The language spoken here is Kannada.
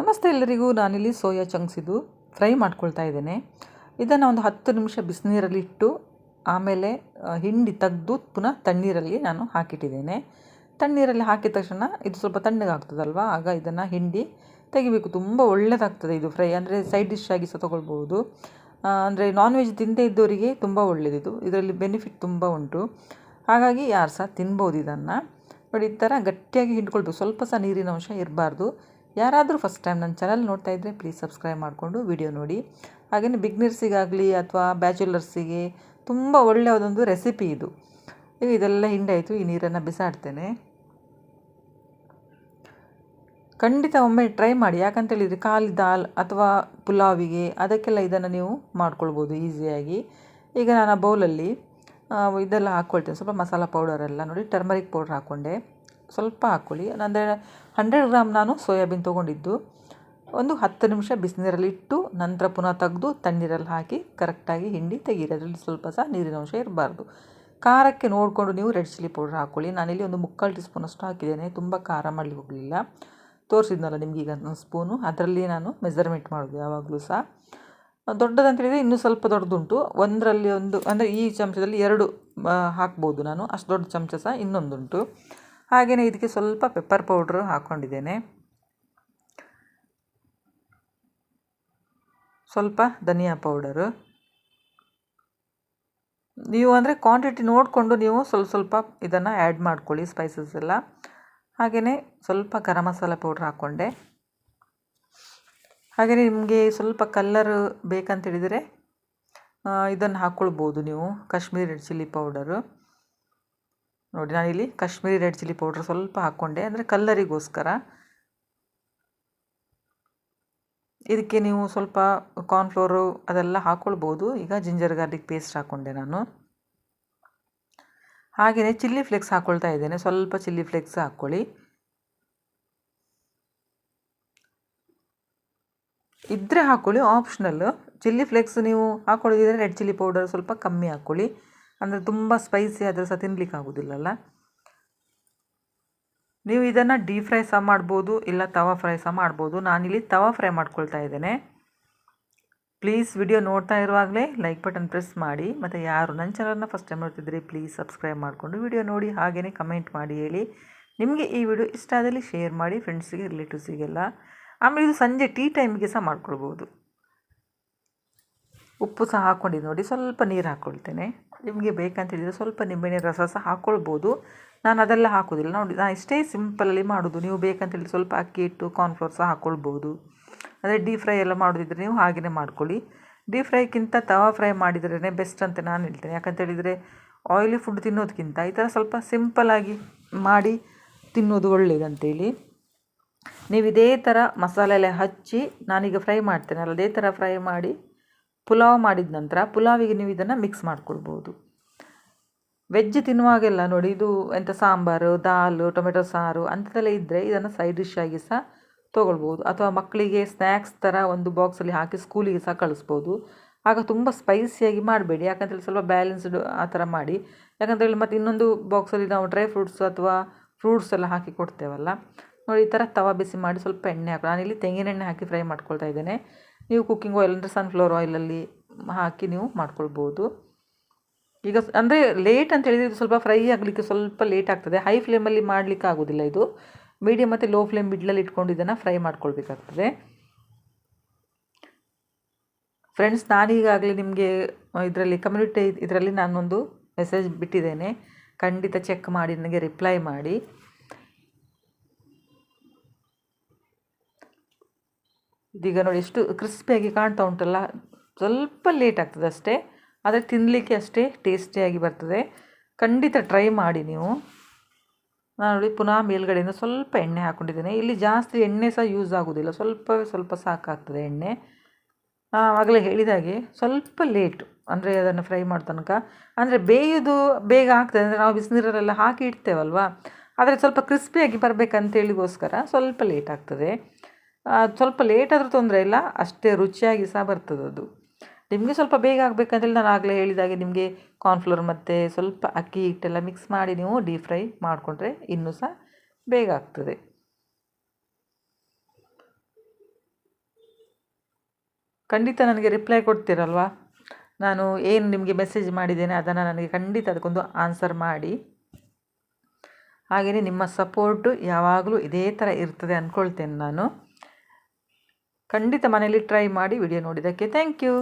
ನಮಸ್ತೆ ಎಲ್ಲರಿಗೂ, ನಾನಿಲ್ಲಿ ಸೋಯಾ ಚಂಕ್ಸ್ ಇದು. ಫ್ರೈ ಮಾಡ್ಕೊಳ್ತಾ ಇದ್ದೇನೆ. ಇದನ್ನು ಒಂದು ಹತ್ತು ನಿಮಿಷ ಬಿಸಿನೀರಲ್ಲಿ ಇಟ್ಟು, ಆಮೇಲೆ ಹಿಂಡಿ ತೆಗೆದು ಪುನಃ ತಣ್ಣೀರಲ್ಲಿ ನಾನು ಹಾಕಿಟ್ಟಿದ್ದೇನೆ. ತಣ್ಣೀರಲ್ಲಿ ಹಾಕಿದ ತಕ್ಷಣ ಇದು ಸ್ವಲ್ಪ ತಣ್ಣಗಾಗ್ತದಲ್ವ ಆಗ ಇದನ್ನು ಹಿಂಡಿ ತೆಗಿಬೇಕು. ತುಂಬ ಒಳ್ಳೆಯದಾಗ್ತದೆ ಇದು ಫ್ರೈ. ಅಂದರೆ ಸೈಡ್ ಡಿಶ್ ಆಗಿ ಸಹ ತೊಗೊಳ್ಬೋದು ಅಂದರೆ ನಾನ್ ವೆಜ್ ತಿಂದೇ ಇದ್ದವರಿಗೆ ತುಂಬ ಒಳ್ಳೆಯದಿದು ಇದರಲ್ಲಿ ಬೆನಿಫಿಟ್ ತುಂಬ ಉಂಟು. ಹಾಗಾಗಿ ಯಾರು ಸಹ ತಿನ್ಬೋದು ಇದನ್ನು. ನೋಡಿ ಈ ಥರ ಗಟ್ಟಿಯಾಗಿ ಹಿಂಡ್ಕೊಳ್ಬೇಕು. ಸ್ವಲ್ಪ ಸಹ ನೀರಿನ ಅಂಶ ಇರಬಾರ್ದು. ಯಾರಾದರೂ ಫಸ್ಟ್ ಟೈಮ್ ನನ್ನ ಚಾನಲ್ ನೋಡ್ತಾ ಇದ್ದರೆ ಪ್ಲೀಸ್ ಸಬ್ಸ್ಕ್ರೈಬ್ ಮಾಡಿಕೊಂಡು ವಿಡಿಯೋ ನೋಡಿ. ಹಾಗೆಯೇ ಬಿಗ್ನರ್ಸಿಗಾಗಲಿ ಅಥವಾ ಬ್ಯಾಚುಲರ್ಸಿಗೆ ತುಂಬ ಒಳ್ಳೆಯದೊಂದು ರೆಸಿಪಿ ಇದು. ಈಗ ಇದೆಲ್ಲ ಹಿಂಡಾಯಿತು, ಈ ನೀರನ್ನು ಬಿಸಾಡ್ತೇನೆ. ಖಂಡಿತ ಒಮ್ಮೆ ಟ್ರೈ ಮಾಡಿ ಯಾಕಂತೇಳಿದರೆ ಖಾಲಿ ದಾಲ್ ಅಥವಾ ಪುಲಾವಿಗೆ ಅದಕ್ಕೆಲ್ಲ ಇದನ್ನು ನೀವು ಮಾಡ್ಕೊಳ್ಬೋದು ಈಸಿಯಾಗಿ ಈಗ ನಾನು ಆ ಬೌಲಲ್ಲಿ ಇದೆಲ್ಲ ಹಾಕ್ಕೊಳ್ತೇನೆ. ಸ್ವಲ್ಪ ಮಸಾಲ ಪೌಡರ್ ಎಲ್ಲ ನೋಡಿ ಟರ್ಮರಿಕ್ ಪೌಡ್ರ್ ಹಾಕ್ಕೊಂಡೆ. ಸ್ವಲ್ಪ ಹಾಕ್ಕೊಳ್ಳಿ. ಅಂದರೆ ಹಂಡ್ರೆಡ್ ಗ್ರಾಮ್ ನಾನು ಸೋಯಾಬೀನ್ ತೊಗೊಂಡಿದ್ದು. ಒಂದು ಹತ್ತು ನಿಮಿಷ ಬಿಸಿನೀರಲ್ಲಿ ಇಟ್ಟು ನಂತರ ಪುನಃ ತೆಗೆದು ತಣ್ಣೀರಲ್ಲಿ ಹಾಕಿ ಕರೆಕ್ಟಾಗಿ ಹಿಂಡಿ ತೆಗೀರಿ. ಅದರಲ್ಲಿ ಸ್ವಲ್ಪ ಸಹ ನೀರಿನ ಅಂಶ ಇರಬಾರ್ದು. ಖಾರಕ್ಕೆ ನೋಡಿಕೊಂಡು ನೀವು ರೆಡ್ ಚಿಲ್ಲಿ ಪೌಡ್ರ್ ಹಾಕ್ಕೊಳ್ಳಿ. ನಾನಿಲ್ಲಿ ಒಂದು ಮುಕ್ಕಾಲು ಟೀ ಸ್ಪೂನಷ್ಟು ಹಾಕಿದ್ದೇನೆ. ತುಂಬ ಖಾರ ಮಾಡಲಿ ಹೋಗಲಿಲ್ಲ. ತೋರಿಸಿದ್ನಲ್ಲ ನಿಮ್ಗೆ ಈಗ ಒಂದು ಸ್ಪೂನು. ಅದರಲ್ಲಿ ನಾನು ಮೆಜರ್ಮೆಂಟ್ ಮಾಡೋದು ಯಾವಾಗಲೂ ಸಹ. ದೊಡ್ಡದಂತ ಹೇಳಿದರೆ ಇನ್ನೂ ಸ್ವಲ್ಪ ದೊಡ್ಡದುಂಟು. ಒಂದರಲ್ಲಿ ಒಂದು, ಅಂದರೆ ಈ ಚಮಚದಲ್ಲಿ ಎರಡು ಹಾಕ್ಬೋದು ನಾನು. ಅಷ್ಟು ದೊಡ್ಡ ಚಮಚ ಸಹ ಇನ್ನೊಂದುಂಟು. ಹಾಗೆಯೇ ಇದಕ್ಕೆ ಸ್ವಲ್ಪ ಪೆಪ್ಪರ್ ಪೌಡ್ರ್ ಹಾಕ್ಕೊಂಡಿದ್ದೇನೆ ಸ್ವಲ್ಪ ಧನಿಯಾ ಪೌಡರು ನೀವು ಅಂದರೆ ಕ್ವಾಂಟಿಟಿ ನೋಡಿಕೊಂಡು ನೀವು ಸ್ವಲ್ಪ ಸ್ವಲ್ಪ ಇದನ್ನು ಆ್ಯಡ್ ಮಾಡ್ಕೊಳ್ಳಿ ಸ್ಪೈಸಸ್ ಎಲ್ಲ. ಹಾಗೆಯೇ ಸ್ವಲ್ಪ ಗರಂ ಮಸಾಲ ಪೌಡ್ರ್ ಹಾಕ್ಕೊಂಡೆ ಹಾಗೆಯೇ ನಿಮಗೆ ಸ್ವಲ್ಪ ಕಲ್ಲರ್ ಬೇಕಂತ ಹೇಳಿದರೆ ಇದನ್ನು ಹಾಕ್ಕೊಳ್ಬೋದು ನೀವು, ಕಾಶ್ಮೀರಿ ರೆಡ್ ಚಿಲ್ಲಿ ಪೌಡರು ನೋಡಿ, ನಾನು ಇಲ್ಲಿ ಕಾಶ್ಮೀರಿ ರೆಡ್ ಚಿಲ್ಲಿ ಪೌಡ್ರ್ ಸ್ವಲ್ಪ ಹಾಕ್ಕೊಂಡೆ. ಅಂದರೆ ಕಲ್ಲರಿಗೋಸ್ಕರ. ಇದಕ್ಕೆ ನೀವು ಸ್ವಲ್ಪ ಕಾರ್ನ್ಫ್ಲೋರು ಅದೆಲ್ಲ ಹಾಕ್ಕೊಳ್ಬೋದು ಈಗ ಜಿಂಜರ್ ಗಾರ್ಲಿಕ್ ಪೇಸ್ಟ್ ಹಾಕ್ಕೊಂಡೆ ನಾನು. ಹಾಗೆಯೇ ಚಿಲ್ಲಿ ಫ್ಲೇಕ್ಸ್ ಹಾಕ್ಕೊಳ್ತಾ ಇದ್ದೇನೆ. ಸ್ವಲ್ಪ ಚಿಲ್ಲಿ ಫ್ಲೇಕ್ಸ್ ಹಾಕ್ಕೊಳ್ಳಿ. ಇದ್ದರೆ ಹಾಕ್ಕೊಳ್ಳಿ ಆಪ್ಷನಲ್ಲು ಚಿಲ್ಲಿ ಫ್ಲೇಕ್ಸ್ ನೀವು ಹಾಕ್ಕೊಳ್ಳೋದಿದ್ರೆ ರೆಡ್ ಚಿಲ್ಲಿ ಪೌಡರ್ ಸ್ವಲ್ಪ ಕಮ್ಮಿ ಹಾಕ್ಕೊಳ್ಳಿ. ಅಂದರೆ ತುಂಬ ಸ್ಪೈಸಿ ಆದರೆ ಸಹ ತಿನ್ಲಿಕ್ಕೆ ಆಗೋದಿಲ್ಲಲ್ಲ. ನೀವು ಇದನ್ನು ಡೀಪ್ ಫ್ರೈ ಸಹ ಮಾಡ್ಬೋದು, ಇಲ್ಲ ತವಾ ಫ್ರೈ ಸಹ ಮಾಡ್ಬೋದು. ನಾನಿಲ್ಲಿ ತವಾ ಫ್ರೈ ಮಾಡ್ಕೊಳ್ತಾ ಇದ್ದೇನೆ. ಪ್ಲೀಸ್ ವಿಡಿಯೋ ನೋಡ್ತಾ ಇರುವಾಗಲೇ ಲೈಕ್ ಬಟನ್ ಪ್ರೆಸ್ ಮಾಡಿ. ಮತ್ತು ಯಾರು ನನ್ನ ಚಾನಲ್ನ ಫಸ್ಟ್ ಟೈಮ್ ನೋಡ್ತಿದ್ರೆ ಪ್ಲೀಸ್ ಸಬ್ಸ್ಕ್ರೈಬ್ ಮಾಡಿಕೊಂಡು ವಿಡಿಯೋ ನೋಡಿ ಹಾಗೆಯೇ ಕಮೆಂಟ್ ಮಾಡಿ ಹೇಳಿ. ನಿಮಗೆ ಈ ವಿಡಿಯೋ ಇಷ್ಟ ಆದಲ್ಲಿ ಶೇರ್ ಮಾಡಿ ಫ್ರೆಂಡ್ಸಿಗೆ ರಿಲೇಟಿವ್ಸಿಗೆಲ್ಲ ಆಮೇಲೆ ಇದು ಸಂಜೆ ಟೀ ಟೈಮ್ಗೆ ಸಹ ಮಾಡ್ಕೊಳ್ಬೋದು. ಉಪ್ಪು ಸಹ ಹಾಕ್ಕೊಂಡಿದ್ದು ನೋಡಿ, ಸ್ವಲ್ಪ ನೀರು ಹಾಕ್ಕೊಳ್ತೇನೆ ನಿಮಗೆ ಬೇಕಂತ ಹೇಳಿದರೆ ಸ್ವಲ್ಪ ನಿಂಬೆಹಣ್ಣಿನ ರಸ ಸಹ ಹಾಕ್ಕೊಳ್ಬೋದು ನಾನು ಅದೆಲ್ಲ ಹಾಕೋದಿಲ್ಲ. ನೋಡಿ, ನಾನು ಇಷ್ಟೇ ಸಿಂಪಲಲ್ಲಿ ಮಾಡೋದು. ನೀವು ಬೇಕಂತ ಸ್ವಲ್ಪ ಅಕ್ಕಿ ಹಿಟ್ಟು ಕಾರ್ನ್ಫ್ಲೋರ್ ಸಹ ಹಾಕ್ಕೊಳ್ಬೋದು ಅದೇ ಡೀಪ್ ಫ್ರೈ ಎಲ್ಲ ಮಾಡೋದಿದ್ರೆ ನೀವು ಹಾಗೆಯೇ ಮಾಡ್ಕೊಳ್ಳಿ. ಡೀಪ್ ಫ್ರೈಗಿಂತ ತವಾ ಫ್ರೈ ಮಾಡಿದ್ರೇ ಬೆಸ್ಟ್ ಅಂತ ನಾನು ಹೇಳ್ತೇನೆ. ಯಾಕಂತ ಹೇಳಿದರೆ ಆಯಿಲಿ ಫುಡ್ ತಿನ್ನೋದಕ್ಕಿಂತ ಈ ಥರ ಸ್ವಲ್ಪ ಸಿಂಪಲಾಗಿ ಮಾಡಿ ತಿನ್ನೋದು ಒಳ್ಳೆಯದಂತೇಳಿ ನೀವು ಇದೇ ಥರ ಮಸಾಲೆ ಎಲ್ಲ ಹಚ್ಚಿ ನಾನೀಗ ಫ್ರೈ ಮಾಡ್ತೇನೆ. ಅಲ್ಲ, ಅದೇ ಥರ ಫ್ರೈ ಮಾಡಿ ಪುಲಾವ್ ಮಾಡಿದ ನಂತರ ಪುಲಾವಿಗೆ ನೀವು ಇದನ್ನು ಮಿಕ್ಸ್ ಮಾಡ್ಕೊಳ್ಬೋದು. ವೆಜ್ ತಿನ್ನುವಾಗೆಲ್ಲ ನೋಡಿ, ಇದು ಎಂಥ ಸಾಂಬಾರು, ದಾಲು ಟೊಮೆಟೊ ಸಾರು ಅಂಥದ್ದೆಲ್ಲ ಇದ್ದರೆ ಇದನ್ನು ಸೈಡ್ ಡಿಶ್ ಆಗಿ ಸಹ ತೊಗೊಳ್ಬೋದು. ಅಥವಾ ಮಕ್ಕಳಿಗೆ ಸ್ನ್ಯಾಕ್ಸ್ ಥರ ಒಂದು ಬಾಕ್ಸಲ್ಲಿ ಹಾಕಿ ಸ್ಕೂಲಿಗೆ ಸಹ ಕಳಿಸ್ಬೋದು. ಆಗ ತುಂಬ ಸ್ಪೈಸಿಯಾಗಿ ಮಾಡಬೇಡಿ. ಯಾಕಂತೇಳಿ ಸ್ವಲ್ಪ ಬ್ಯಾಲೆನ್ಸ್ಡ್ ಆ ಥರ ಮಾಡಿ. ಯಾಕಂತೇಳಿ ಮತ್ತು ಇನ್ನೊಂದು ಬಾಕ್ಸಲ್ಲಿ ನಾವು ಡ್ರೈ ಫ್ರೂಟ್ಸ್ ಅಥವಾ ಫ್ರೂಟ್ಸ್ ಎಲ್ಲ ಹಾಕಿ ಕೊಡ್ತೇವಲ್ಲ. ನೋಡಿ, ಈ ಥರ ತವಾ ಬಿಸಿ ಮಾಡಿ ಸ್ವಲ್ಪ ಎಣ್ಣೆ ಹಾಕಿ ನಾನು ನಾನಿಲ್ಲಿ ತೆಂಗಿನೆಣ್ಣೆ ಹಾಕಿ ಫ್ರೈ ಮಾಡ್ಕೊಳ್ತಾ ಇದ್ದೇನೆ. ನೀವು ಕುಕ್ಕಿಂಗ್ ಆಯಿಲ್ ಅಂದರೆ ಸನ್ಫ್ಲವರ್ ಆಯಿಲಲ್ಲಿ ಹಾಕಿ ನೀವು ಮಾಡ್ಕೊಳ್ಬೋದು. ಈಗ ಅಂದರೆ ಲೇಟ್ ಅಂತ ಹೇಳಿದರೆ ಇದು ಸ್ವಲ್ಪ ಫ್ರೈ ಆಗಲಿಕ್ಕೆ ಸ್ವಲ್ಪ ಲೇಟ್ ಆಗ್ತದೆ. ಹೈ ಫ್ಲೇಮಲ್ಲಿ ಮಾಡಲಿಕ್ಕೆ ಆಗೋದಿಲ್ಲ ಇದು. ಮೀಡಿಯಮ್ ಮತ್ತು ಲೋ ಫ್ಲೇಮ್ ಮಿಡ್ಲಲ್ಲಿ ಇಟ್ಕೊಂಡು ಇದನ್ನು ಫ್ರೈ ಮಾಡ್ಕೊಳ್ಬೇಕಾಗ್ತದೆ. ಫ್ರೆಂಡ್ಸ್ ನಾನೀಗಾಗಲೇ ನಿಮಗೆ ಇದರಲ್ಲಿ ಕಮ್ಯುನಿಟಿ ಇದರಲ್ಲಿ ನಾನೊಂದು ಮೆಸೇಜ್ ಬಿಟ್ಟಿದ್ದೇನೆ. ಖಂಡಿತ ಚೆಕ್ ಮಾಡಿ, ನನಗೆ ರಿಪ್ಲೈ ಮಾಡಿ. ಇದೀಗ ನೋಡಿ ಎಷ್ಟು ಕ್ರಿಸ್ಪಿಯಾಗಿ ಕಾಣ್ತಾ ಉಂಟಲ್ಲ, ಸ್ವಲ್ಪ ಲೇಟ್ ಆಗ್ತದೆ ಅಷ್ಟೇ, ಆದರೆ ತಿನ್ನಲಿಕ್ಕೆ ಅಷ್ಟೇ ಟೇಸ್ಟಿಯಾಗಿ ಬರ್ತದೆ. ಖಂಡಿತ ಟ್ರೈ ಮಾಡಿ ನೀವು. ನಾನು ನೋಡಿ ಪುನಃ ಮೇಲ್ಗಡೆಯಿಂದ ಸ್ವಲ್ಪ ಎಣ್ಣೆ ಹಾಕ್ಕೊಂಡಿದ್ದೇನೆ ಇಲ್ಲಿ ಜಾಸ್ತಿ ಎಣ್ಣೆ ಸಹ ಯೂಸ್ ಆಗೋದಿಲ್ಲ, ಸ್ವಲ್ಪ ಸ್ವಲ್ಪ ಸಾಕಾಗ್ತದೆ ಎಣ್ಣೆ. ಆಗಲೇ ಹೇಳಿದಾಗೆ ಸ್ವಲ್ಪ ಲೇಟು ಅಂದರೆ ಅದನ್ನು ಫ್ರೈ ಮಾಡೋ ತನಕ. ಅಂದರೆ ಬೇಯೋದು ಬೇಗ ಆಗ್ತದೆ, ಅಂದರೆ ನಾವು ಬಿಸಿನೀರಲ್ಲೆಲ್ಲ ಹಾಕಿ ಇಡ್ತೇವಲ್ವ? ಆದರೆ ಸ್ವಲ್ಪ ಕ್ರಿಸ್ಪಿಯಾಗಿ ಬರಬೇಕಂತೇಳಿಗೋಸ್ಕರ ಸ್ವಲ್ಪ ಲೇಟ್ ಆಗ್ತದೆ. ಆ, ಸ್ವಲ್ಪ ಲೇಟ್ ಆದರೂ ತೊಂದರೆ ಇಲ್ಲ ಅಷ್ಟೇ ರುಚಿಯಾಗಿ ಸಹ ಬರ್ತದದು ಅದು. ನಿಮಗೆ ಸ್ವಲ್ಪ ಬೇಗ ಆಗಬೇಕಂತೇಳಿ ನಾನು ಆಗಲೇ ಹೇಳಿದಾಗೆ ನಿಮಗೆ ಕಾರ್ನ್ಫ್ಲೋರ್ ಮತ್ತು ಸ್ವಲ್ಪ ಅಕ್ಕಿ ಹಿಟ್ಟೆಲ್ಲ ಮಿಕ್ಸ್ ಮಾಡಿ ನೀವು ಡೀಪ್ ಫ್ರೈ ಮಾಡಿಕೊಂಡ್ರೆ ಇನ್ನೂ ಸಹ ಬೇಗ ಆಗ್ತದೆ. ಖಂಡಿತ ನನಗೆ ರಿಪ್ಲೈ ಕೊಡ್ತೀರಲ್ವಾ? ನಾನು ಏನು ನಿಮಗೆ ಮೆಸೇಜ್ ಮಾಡಿದ್ದೇನೆ ಅದನ್ನು ನನಗೆ ಖಂಡಿತ ಅದಕ್ಕೊಂದು ಆನ್ಸರ್ ಮಾಡಿ. ಹಾಗೆಯೇ ನಿಮ್ಮ ಸಪೋರ್ಟು ಯಾವಾಗಲೂ ಇದೇ ಥರ ಇರ್ತದೆ ಅಂದ್ಕೊಳ್ತೇನೆ ನಾನು. ಖಂಡಿತ ಮನೇಲಿ ಟ್ರೈ ಮಾಡಿ ವಿಡಿಯೋ ನೋಡಿದ್ದಕ್ಕೆ. Thank you